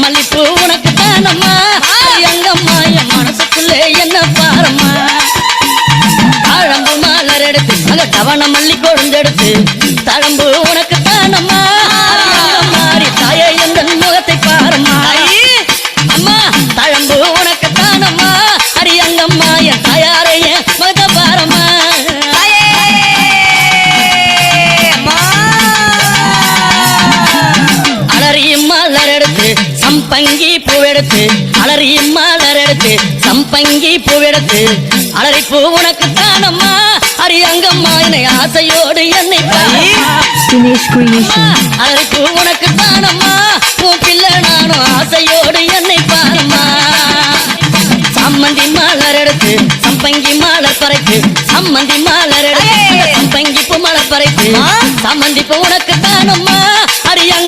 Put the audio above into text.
மல்லிப்பூ உனக்கு தானம்மா? எங்கம்மா என் மனசுக்குள்ளே என்ன பாரம்மா? ஆழம்பு மலர் எடுத்து அங்க கவனம் மல்லி கொழுந்தெடுத்து தழம்பு உனக்கு சம்பங்கி பூவெடுத்து அலறி மலர் எடுத்து சம்பங்கி பூவெடுத்து அலறி பூ உனக்கு தானம்மா. அரியங்கம்மா என்னை ஆசையோடு என்னை. அலறி பூ உனக்கு தானம்மா. உன் பிள்ளை நானும் ஆசையோடு என்னை பாரம்மா. சம்மந்தி மலர் எடுத்து சம்பங்கி மலர் பறைக்கு சம்மந்தி மலர் எடுத்து சம்பங்கி பூ மலர் பறைக்கு சம்மந்தி பூ உனக்கு தானம்மா.